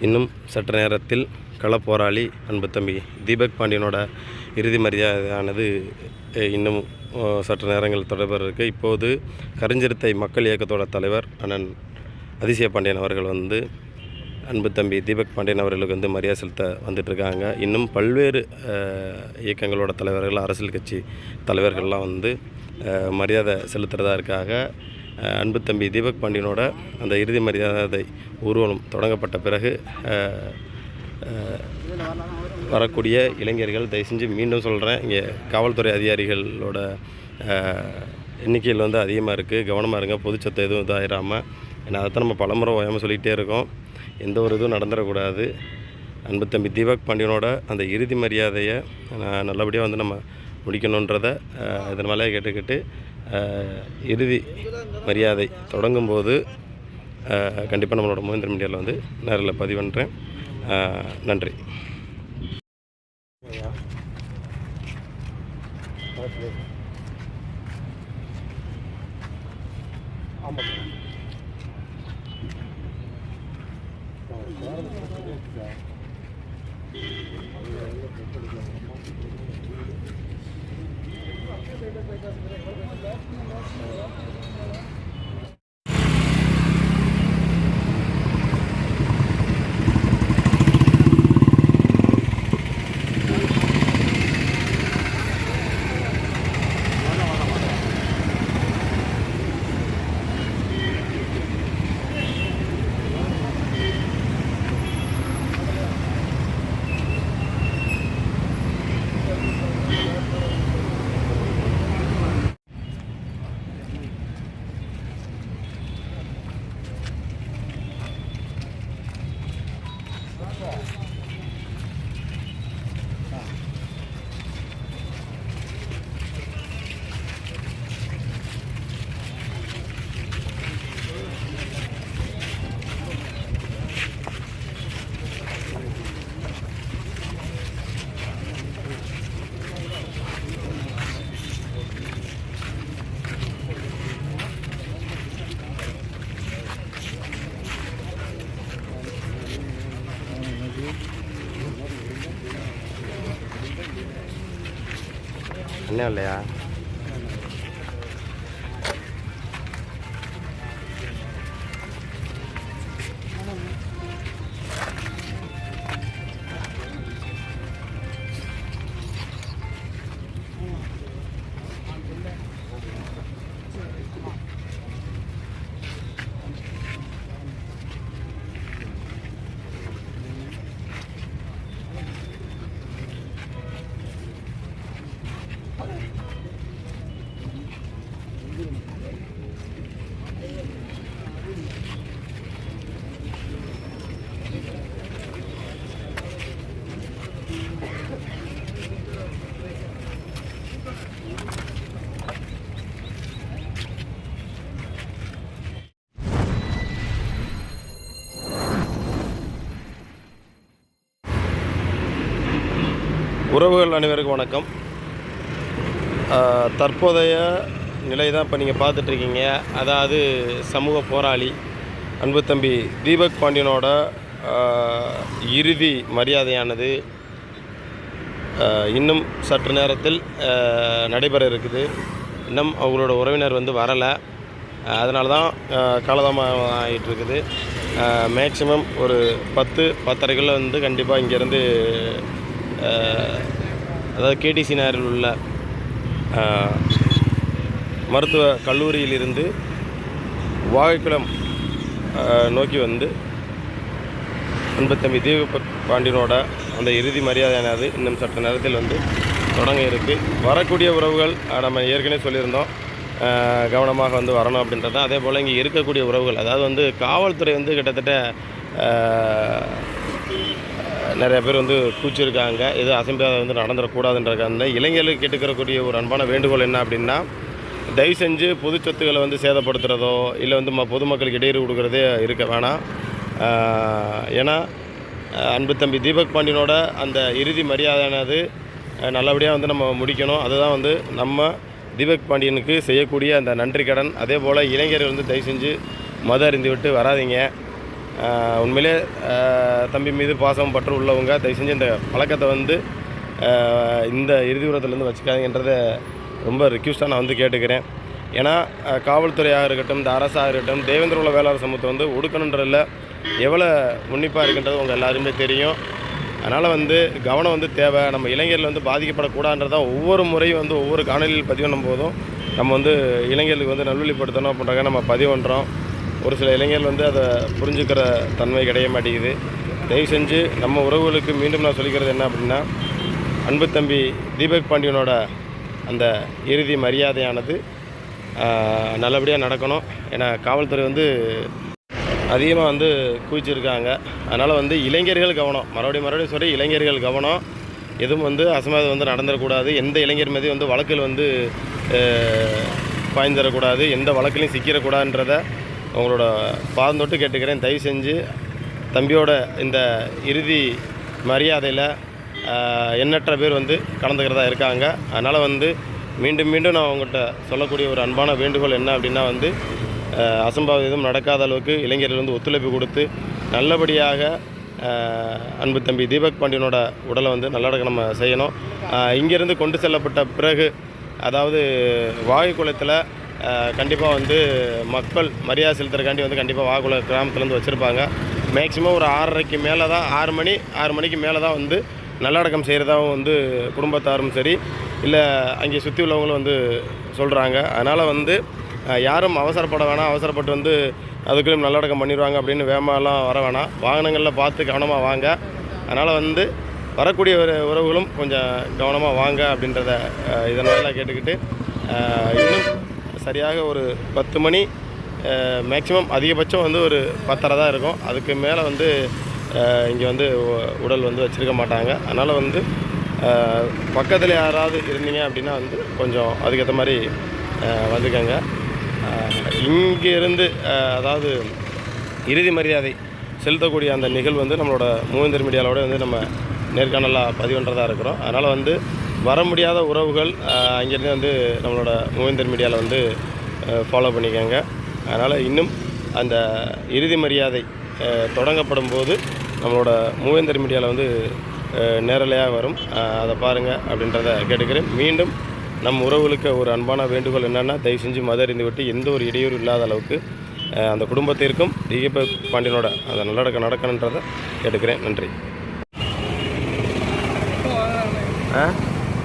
இன்னும் சற்று நேரத்தில் களப்போராளி அன்பு தம்பி தீபக் பாண்டியனோட இறுதி மரியாதையானது இன்னும் சற்று நேரங்கள் தொடர்பு இருக்குது இப்போது கருஞ்சிறுத்தை மக்கள் இயக்கத்தோட தலைவர் அண்ணன் அதிசய பாண்டியன் அவர்கள் வந்து அன்பு தம்பி தீபக் பாண்டியன் அவர்களுக்கு வந்து மரியாதை செலுத்த வந்துட்டுருக்காங்க இன்னும் பல்வேறு இயக்கங்களோட தலைவர்கள் அரசியல் கட்சி தலைவர்கள்லாம் வந்து மரியாதை செலுத்துகிறதா இருக்காக அன்பு தம்பி தீபக் பாண்டியனோட அந்த இறுதி மரியாதை ஊர்வலம் தொடங்கப்பட்ட பிறகு வரக்கூடிய இளைஞர்கள் தயவு செஞ்சு மீண்டும் சொல்கிறேன் இங்கே காவல்துறை அதிகாரிகளோட எண்ணிக்கையில் வந்து அதிகமாக இருக்குது கவனமாக இருங்க பொதுச்சத்தை எதுவும் இதாகிடாமல் ஏன்னா அதை நம்ம பலமுறை ஓயாமல் சொல்லிகிட்டே இருக்கோம். எந்த ஒரு இதுவும் நடந்துடக்கூடாது. அன்பு தம்பி தீபக் பாண்டியனோட அந்த இறுதி மரியாதையை நான் நல்லபடியாக வந்து நம்ம முடிக்கணுன்றதை இதன் மேலே கேட்டுக்கிட்டு இறுதி மரியாதை தொடங்கும்போது கண்டிப்பாக நம்மளோட மோகேந்திர மீடியாவில் வந்து நேரில் பதிவு பண்ணுறேன் அஹ், Thank you. நன்றி அண்ணன் இல்லையா உறவுகள் அனைவருக்கும் வணக்கம். தற்போதைய நிலை தான் இப்போ நீங்கள் பார்த்துட்ருக்கீங்க. அதாவது சமூக போராளி அன்பு தம்பி தீபக் பாண்டியனோட இறுதி மரியாதையானது இன்னும் சற்று நேரத்தில் நடைபெற இருக்குது. இன்னும் அவங்களோட உறவினர் வந்து வரலை. அதனால தான் காலதாமதம் ஆகிட்டு இருக்குது மேக்சிமம் ஒரு பத்து பத்தரைக்குள்ளே வந்து கண்டிப்பாக இங்கேருந்து அதாவது கேடிசி நகரில் உள்ள மருத்துவ கல்லூரியிலிருந்து வாகைக்குளம் நோக்கி வந்து அன்பத்தம்பி தீப பாண்டியனோட அந்த இறுதி மரியாதையானது இன்னும் சற்று நேரத்தில் வந்து தொடங்க இருக்குது வரக்கூடிய உறவுகள் நம்ம ஏற்கனவே சொல்லியிருந்தோம். கவனமாக வந்து வரணும் அப்படின்றது அதே போல் இங்கே இருக்கக்கூடிய உறவுகள் அதாவது வந்து காவல்துறை வந்து கிட்டத்தட்ட நிறைய பேர் வந்து கூச்சிருக்காங்க. இது அசம்பியாக வந்து நடந்துடக்கூடாதுன்றதுக்காக இளைஞர்களுக்கு கேட்டுக்கிறக்கூடிய ஒரு அன்பான வேண்டுகோள் என்ன அப்படின்னா தயவு செஞ்சு பொது சொத்துக்களை வந்து சேதப்படுத்துகிறதோ இல்லை வந்து ம பொதுமக்களுக்கு இடையூறு கொடுக்குறதே இருக்க வேணாம். ஏன்னா அன்பு தம்பி தீபக் பாண்டியனோட அந்த இறுதி மரியாதையானது நல்லபடியாக வந்து நம்ம முடிக்கணும். அதுதான் வந்து நம்ம தீபக் பாண்டியனுக்கு செய்யக்கூடிய அந்த நன்றி கடன் அதே போல் இளைஞர்கள் வந்து தயவு செஞ்சு மத அறிந்து விட்டு வராதீங்க. உண்மையிலே தம்பி மீது பாசம் பற்று உள்ளவங்க தயவு செஞ்சு இந்த பழக்கத்தை வந்து இந்த இறுதி உரத்துலேருந்து வச்சுக்காதீங்கன்றத ரொம்ப ரிக்யூஸ்டாக நான் வந்து கேட்டுக்கிறேன். ஏன்னா காவல்துறையாக இருக்கட்டும் இந்த அரசாக இருக்கட்டும் தேவேந்திர உள்ள வேளாண் சமூகத்தை வந்து ஒடுக்கணுன்றதில் எவ்வளோ உன்னிப்பாக இருக்குன்றது உங்கள் எல்லாருமே தெரியும். அதனால் வந்து கவனம் வந்து தேவை. நம்ம இளைஞர்கள் வந்து பாதிக்கப்படக்கூடாதுன்றதான் ஒவ்வொரு முறையும் வந்து ஒவ்வொரு காணொலியில் பதிவு பண்ணும் போதும் நம்ம வந்து இளைஞர்களுக்கு வந்து நல்வழிப்படுத்தணும் அப்படின்றாங்க நம்ம பதிவு பண்ணுறோம் ஒரு சில இளைஞர்கள் வந்து அதை புரிஞ்சுக்கிற தன்மை கிடைய மாட்டேங்குது. தயவு செஞ்சு நம்ம உறவுகளுக்கு மீண்டும் நான் சொல்லிக்கிறது என்ன அப்படின்னா அன்பு தம்பி தீபக் பாண்டியனோட அந்த இறுதி மரியாதையானது நல்லபடியாக நடக்கணும். ஏன்னா காவல்துறை வந்து அதிகமாக வந்து குவிச்சிருக்காங்க. அதனால் வந்து இளைஞர்கள் கவனம். மறுபடியும் மறுபடியும் சொல்லி இளைஞர்கள் கவனம். எதுவும் வந்து அசமாதம் வந்து நடந்துடக்கூடாது. எந்த இளைஞர் மீது வந்து வழக்கில் வந்து பாய்ந்துடக்கூடாது எந்த வழக்கிலையும் சிக்கிடக்கூடாதுன்றத உங்களோட பாதம் தொட்டு கேட்டுக்கிறேன். தயவு செஞ்சு தம்பியோட இந்த இறுதி மரியாதையில் எண்ணற்ற பேர் வந்து கலந்துக்கிறதா இருக்காங்க. அதனால் வந்து மீண்டும் மீண்டும் நான் உங்கள்கிட்ட சொல்லக்கூடிய ஒரு அன்பான வேண்டுகோள் என்ன அப்படின்னா வந்து அசம்பாவிதம் நடக்காத அளவுக்கு இளைஞர்கள் வந்து ஒத்துழைப்பு கொடுத்து நல்லபடியாக அன்பு தம்பி தீபக் பாண்டியனோட உடலை வந்து நல்லடக்கம் நம்ம செய்யணும். இங்கேருந்து கொண்டு செல்லப்பட்ட பிறகு அதாவது வாயு குளத்தில் கண்டிப்பாக வந்து மக்கள் மரியாதை செலுத்துறதுக்காண்டி வந்து கண்டிப்பாக வாகுல கிராமத்துலேருந்து வச்சுருப்பாங்க. மேக்ஸிமம் ஒரு ஆறரைக்கு மேலே தான் ஆறு மணி ஆறு மணிக்கு மேலே தான் வந்து நல்லடக்கம் செய்கிறதாவும் வந்து குடும்பத்தாரும் சரி இல்லை அங்கே சுற்றி உள்ளவங்களும் வந்து சொல்கிறாங்க அதனால் வந்து யாரும் அவசரப்பட வேணாம் அவசரப்பட்டு வந்து அதுக்குள்ளேயும் நல்லடக்கம் பண்ணிடுவாங்க அப்படின்னு வேமாலாம் வர வேணாம். வாகனங்களில் பார்த்து கவனமாக வாங்க. அதனால் வந்து வரக்கூடிய ஒரு உறவுகளும் கொஞ்சம் கவனமாக வாங்க அப்படின்றத அஹ், இதன் வாயிலாக கேட்டுக்கிட்டு இன்னும் சரியாக ஒரு பத்து மணி மேக்ஸிமம் அதிகபட்சம் வந்து ஒரு பத்தரை தான் இருக்கும். அதுக்கு மேலே வந்து இங்கே வந்து உடல் வந்து வச்சுருக்க மாட்டாங்க. அதனால் வந்து பக்கத்தில் யாராவது இருந்தீங்க அப்படின்னா வந்து கொஞ்சம் அதுக்கேற்ற மாதிரி வந்துக்கோங்க. வந்துக்கங்க அதாவது இறுதி மரியாதை செலுத்தக்கூடிய அந்த நிகழ்வு வந்து நம்மளோட மூவேந்தர் மீடியாவோட வந்து நம்ம நேர்காணலாக பதிவு பண்ணுறதா இருக்கிறோம். அதனால் வந்து வர முடியாத உறவுகள் அங்கேருந்து வந்து நம்மளோட மூவேந்தர் மீடியாவில் வந்து ஃபாலோ பண்ணிக்கோங்க. அதனால் இன்னும் அந்த இறுதி மரியாதை தொடங்கப்படும் போது நம்மளோட மூவேந்தர் மீடியாவில் வந்து நேரலையாக வரும். அதை பாருங்கள் அப்படின்றத கேட்டுக்கிறேன். மீண்டும் நம் உறவுகளுக்கு ஒரு அன்பான வேண்டுகோள் என்னென்னா தயவு செஞ்சு மத அறிந்து விட்டு எந்த ஒரு இடையூறு இல்லாத அளவுக்கு அந்த குடும்பத்திற்கும் திகப்ப பாண்டியனோட அந்த நல்லடக்கம் நடக்கணுன்றதை கேட்டுக்கிறேன். நன்றி.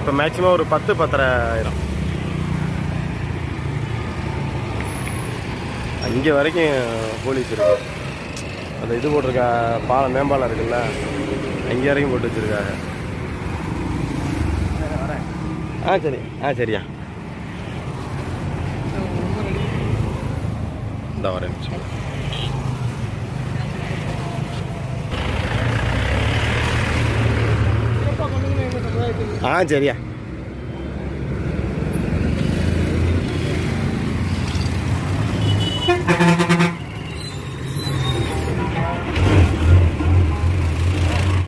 இப்போ மேக்ஸிமம் ஒரு பத்து பத்தரை ஆயிரம். இங்கே வரைக்கும் போலீஸ் இருக்கு. அந்த இது போட்டிருக்கா பாலம் மேம்பாலம் இருக்குல்ல அங்கே வரைக்கும் போட்டு வச்சுருக்காங்க. ஆ சரி. ஆ சரியா. இந்த வரேன். நிமிஷம். ஆ